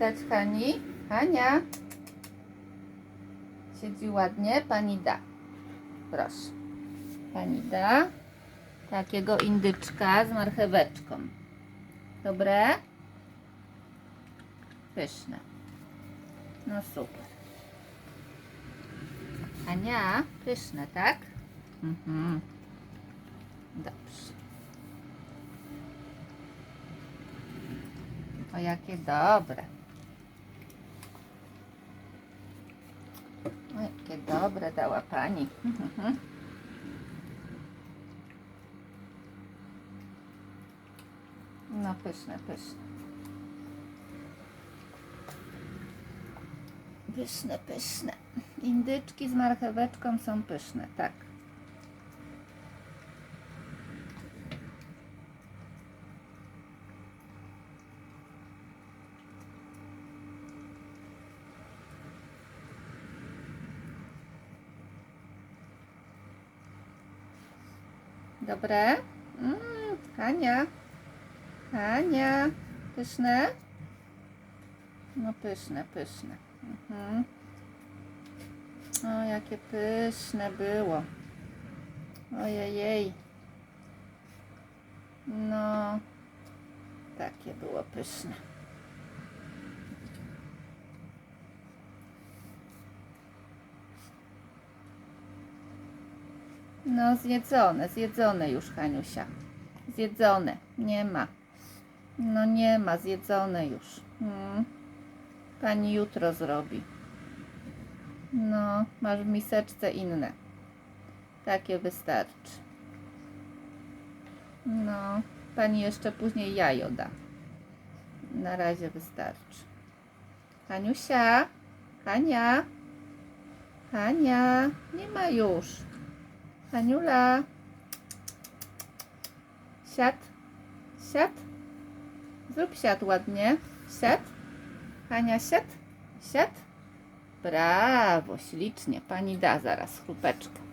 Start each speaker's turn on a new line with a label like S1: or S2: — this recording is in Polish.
S1: Dać Hani? Hania? Siedzi ładnie? Pani da. Proszę. Pani da takiego indyczka z marcheweczką. Dobre? Pyszne. No super. Ania, pyszne, tak? Mhm. Dobrze. O, jakie dobre. O, jakie dobre dała pani. Mhm. No, pyszne, pyszne. Pyszne, pyszne. Indyczki z marcheweczką są pyszne, tak. Dobre? Mm, Hania. Hania. Pyszne? No pyszne, pyszne. Mhm. O, jakie pyszne było. Ojej. No, takie było pyszne. No, zjedzone, zjedzone już, Haniusia. Zjedzone, nie ma. No nie ma, zjedzone już. Mm. Pani jutro zrobi. No, masz w miseczce inne. Takie wystarczy. No, pani jeszcze później jajo da. Na razie wystarczy. Haniusia, Hania, Hania, nie ma już. Haniula, siad, siad, zrób siad ładnie, siad. Hania, siad, siad. Brawo, ślicznie. Pani da zaraz chrupeczkę.